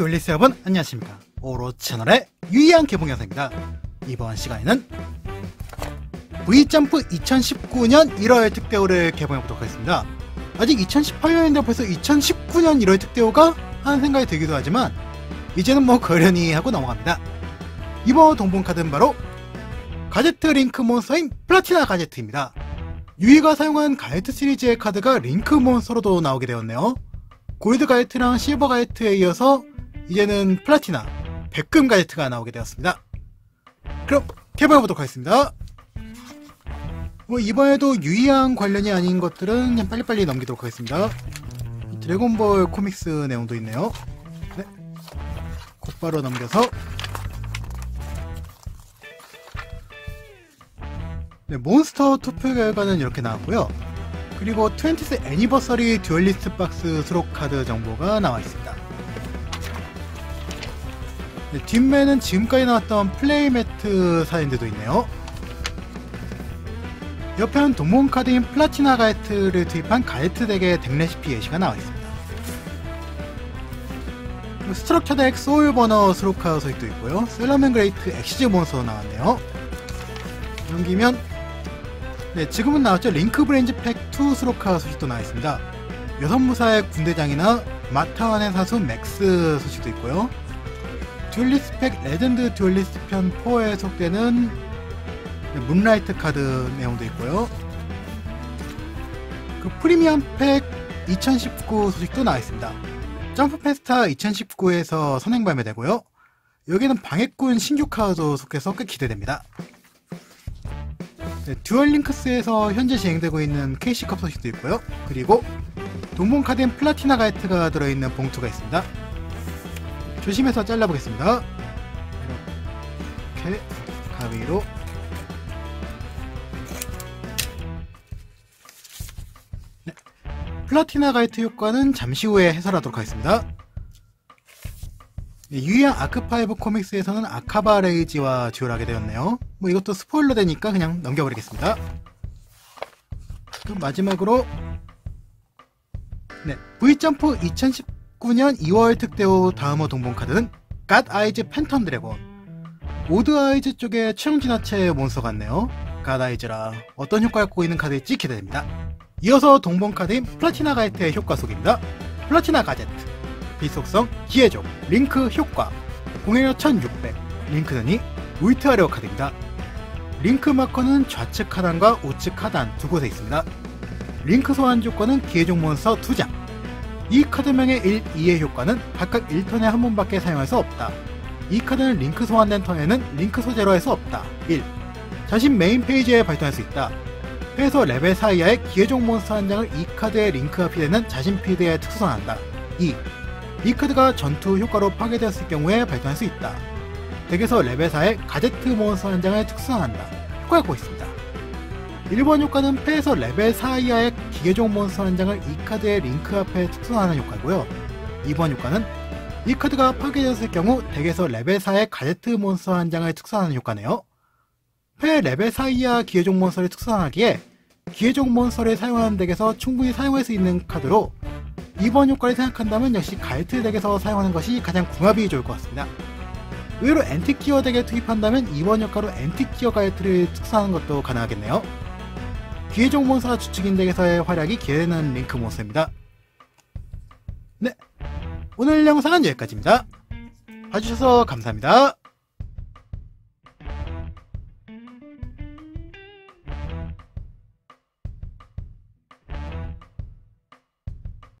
듀얼리스 여러분 안녕하십니까. 오로 채널의 유의한 개봉 영상입니다. 이번 시간에는 V점프 2019년 1월 특대호를 개봉해보도록 하겠습니다. 아직 2018년인데 벌써 2019년 1월 특대호가 하는 생각이 들기도 하지만 이제는 뭐 거련히 하고 넘어갑니다. 이번 동봉카드는 바로 가제트 링크 몬스터인 플라티나 가제트입니다. 유이가 사용한 가제트 시리즈의 카드가 링크 몬스터로도 나오게 되었네요. 골드 가이트랑 실버 가이트에 이어서 이제는 플라티나, 백금 가이트가 나오게 되었습니다. 그럼 개발해보도록 하겠습니다. 뭐 이번에도 유의한 관련이 아닌 것들은 그냥 빨리빨리 넘기도록 하겠습니다. 드래곤볼 코믹스 내용도 있네요. 네. 곧바로 넘겨서 네, 몬스터 투표 결과는 이렇게 나왔고요. 그리고 20th 애니버서리 듀얼리스트 박스 수록 카드 정보가 나와 있습니다. 네, 뒷면은 지금까지 나왔던 플레이매트 사진들도 있네요. 옆에는 동몽 카드인 플라티나 가이트를 투입한 가이트 덱의 덱 레시피 예시가 나와 있습니다. 스트럭처 덱 소울 버너 수록카 소식도 있고요. 셀러맨 그레이트 엑시즈 몬스터 나왔네요. 넘기면 네, 지금은 나왔죠. 링크 브레인즈 팩2 수로카 소식도 나와 있습니다. 여성 무사의 군대장이나 마타완의 사수 맥스 소식도 있고요. 듀얼리스트 팩 레전드 듀얼리스트 편 4에 속되는 문라이트 카드 내용도 있고요. 그 프리미엄 팩 2019 소식도 나와 있습니다. 점프 페스타 2019에서 선행 발매되고요. 여기는 방해꾼 신규 카드도 속해서 꽤 기대됩니다. 네, 듀얼링크스에서 현재 진행되고 있는 KC컵 소식도 있고요. 그리고 카드인 플라티나 가이트가 들어있는 봉투가 있습니다. 조심해서 잘라보겠습니다. 이렇게 가위로 네. 플라티나 가이트 효과는 잠시 후에 해설하도록 하겠습니다. 네, 유의한 아크5 코믹스에서는 아카바 레이지와 듀얼하게 되었네요. 뭐 이것도 스포일러 되니까 그냥 넘겨버리겠습니다. 그럼 마지막으로 네, V점프 2019년 2월 특대호 다음호 동봉 카드는 갓 아이즈 팬텀 드래곤 오드 아이즈 쪽에 최종 진화체 몬스터 같네요. 갓 아이즈라 어떤 효과를 갖고 있는 카드일지 기대됩니다. 이어서 동봉 카드인 플라티나 가이트의 효과 속입니다. 플라티나 가제트 비속성, 기회종, 링크 효과, 공격력 1600, 링크는 이 울트라레어 카드입니다. 링크 마커는 좌측 하단과 우측 하단 두 곳에 있습니다. 링크 소환 조건은 기회종 몬스터 2장. 이 카드명의 1, 2의 효과는 각각 1턴에 한 번밖에 사용할 수 없다. 이 카드는 링크 소환된 턴에는 링크 소재로 할 수 없다. 1. 자신 메인 페이지에 발동할 수 있다. 회에서 레벨 4 이하의 기회종 몬스터 한 장을 이 카드에 링크 합의되는 자신 필드에 특수선한다. 2. 이 카드가 전투 효과로 파괴되었을 경우에 발동할 수 있다. 덱에서 레벨 4의 가제트 몬스터 한 장을 특수한다. 효과를 갖고 있습니다. 1번 효과는 패에서 레벨 4 이하의 기계종 몬스터 한 장을 이 카드의 링크 앞에 특수하는 효과고요. 2번 효과는 이 카드가 파괴되었을 경우 덱에서 레벨 4의 가제트 몬스터 한 장을 특수하는 효과네요. 패 레벨 4 이하 기계종 몬스터를 특수하기에 기계종 몬스터를 사용하는 덱에서 충분히 사용할 수 있는 카드로 이번 효과를 생각한다면 역시 가이트 덱에서 사용하는 것이 가장 궁합이 좋을 것 같습니다. 의외로 엔티키어 덱에 투입한다면 이번 효과로 엔티키어 가이트를 특수하는 것도 가능하겠네요. 몬스터 주축인 덱에서의 활약이 기대되는 링크 몬스터입니다. 네, 오늘 영상은 여기까지입니다. 봐주셔서 감사합니다.